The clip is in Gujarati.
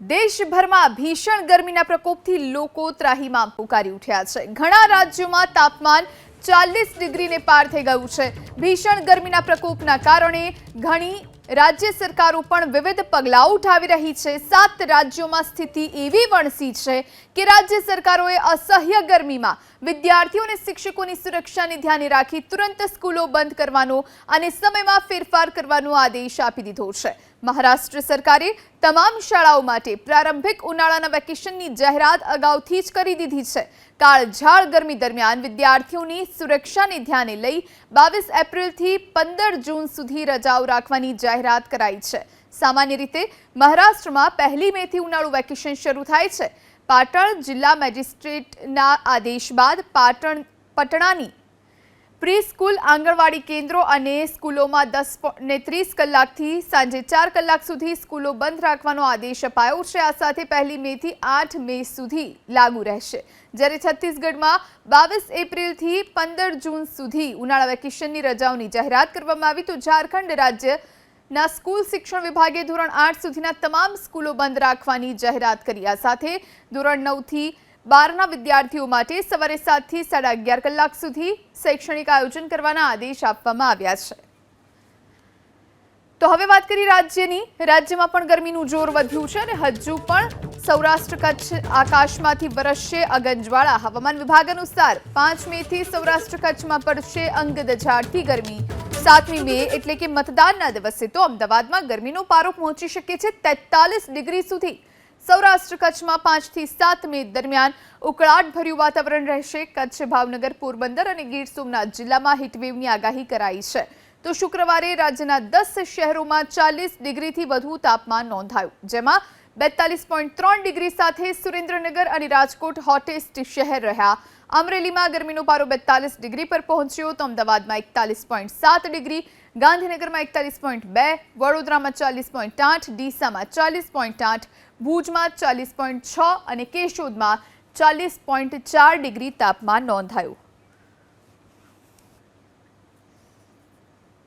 દેશભરમાં ભીષણ ગરમીના પ્રકોપથી લોકો ત્રાહીમાં પુકારી ઉઠ્યા છે. ઘણા રાજ્યોમાં તાપમાન ચાલીસ ડિગ્રીને પાર થઈ ગયું છે. ભીષણ ગરમીના પ્રકોપના કારણે ઘણી રાજ્ય સરકારો પણ વિવિધ પગલાઓ ઉઠાવી રહી છે. સાત રાજ્યોમાં સ્થિતિ એવી વણસી છે કે રાજ્ય સરકારોએ અસહ્ય ગરમીમાં વિદ્યાર્થીઓ અને શિક્ષકોની સુરક્ષાને ધ્યાને રાખી તુરંત સ્કૂલો બંધ કરવાનો અને સમયમાં ફેરફાર કરવાનો આદેશ આપી દીધો છે. મહારાષ્ટ્ર સરકારે તમામ શાળાઓ માટે પ્રારંભિક ઉનાળાના વેકેશનની જાહેરાત અગાઉથી જ કરી દીધી છે. કાળઝાળ ગરમી દરમિયાન વિદ્યાર્થીઓની સુરક્ષાને ધ્યાને લઈ બાવીસ એપ્રિલથી પંદર જૂન સુધી રજાઓ રાખવાની જાહેરાત કરાઈ છે. સામાન્ય રીતે મહારાષ્ટ્રમાં પહેલી મેથી ઉનાળુ વેકેશન શરૂ થાય છે. પાટણ જિલ્લા મેજિસ્ટ્રેટના આદેશ બાદ પાટણ, પટણાની પ્રી સ્કૂલ આંગણવાડી કેન્દ્રો અને સ્કૂલોમાં દસ ને ત્રીસ કલાકથી સાંજે ચાર કલાક સુધી સ્કૂલો બંધ રાખવાનો આદેશ અપાયો છે. આ સાથે પહેલી મેથી આઠ મે સુધી લાગુ રહેશે. જ્યારે છત્તીસગઢમાં બાવીસ એપ્રિલથી પંદર જૂન સુધી ઉનાળા વેકેશનની રજાઓની જાહેરાત કરવામાં આવી, તો ઝારખંડ રાજ્યના સ્કૂલ શિક્ષણ વિભાગે ધોરણ આઠ સુધીના તમામ સ્કૂલો બંધ રાખવાની જાહેરાત કરી. આ સાથે ધોરણ નવથી બારના વિદ્યાર્થીઓ માટે સવારે સાતથી સાડા અગિયાર કલાક સુધી શૈક્ષણિક આયોજન કરવાના આદેશ આપવામાં આવ્યા છે. તો હવે વાત કરી રાજ્યની. રાજ્યમાં પણ ગરમીનું જોર વધ્યું છે અને હજુ પણ સૌરાષ્ટ્ર કચ્છ આકાશમાંથી વરસશે અગનજવાળા હવામાન વિભાગ અનુસાર પાંચ મેથી સૌરાષ્ટ્ર કચ્છમાં પડશે અંગ ગરમી. સાતમી મે એટલે કે મતદાનના દિવસે તો અમદાવાદમાં ગરમીનો પારો પહોંચી શકે છે તેતાલીસ ડિગ્રી સુધી. સૌરાષ્ટ્ર કચ્છમાં પાંચથી સાત મે દરમિયાન ઉકળાટભર્યું વાતાવરણ રહેશે. કચ્છ, ભાવનગર, પોરબંદર અને ગીર સોમનાથ જિલ્લામાં હીટવેવની આગાહી કરાઈ છે. તો શુક્રવારે રાજ્યના દસ શહેરોમાં ચાલીસ ડિગ્રીથી વધુ તાપમાન નોંધાયું, જેમાં બેતાલીસ પોઈન્ટ ત્રણ ડિગ્રી સાથે સુરેન્દ્રનગર અને રાજકોટ હોટેસ્ટ શહેર રહ્યા. અમરેલીમાં ગરમીનો પારો બેતાલીસ ડિગ્રી પર પહોંચ્યો તો અમદાવાદમાં એકતાલીસ પોઈન્ટ સાત ડિગ્રી, ગાંધીનગરમાં એકતાલીસ પોઈન્ટ બે, વડોદરામાં ચાલીસ પોઈન્ટ આઠ, ડીસામાં ચાલીસ પોઈન્ટ આઠ ભુજમાં ચાલીસ પોઈન્ટ છ અને કેશોદમાં ચાલીસ પોઈન્ટ ચાર ડિગ્રી તાપમાન નોંધાયું.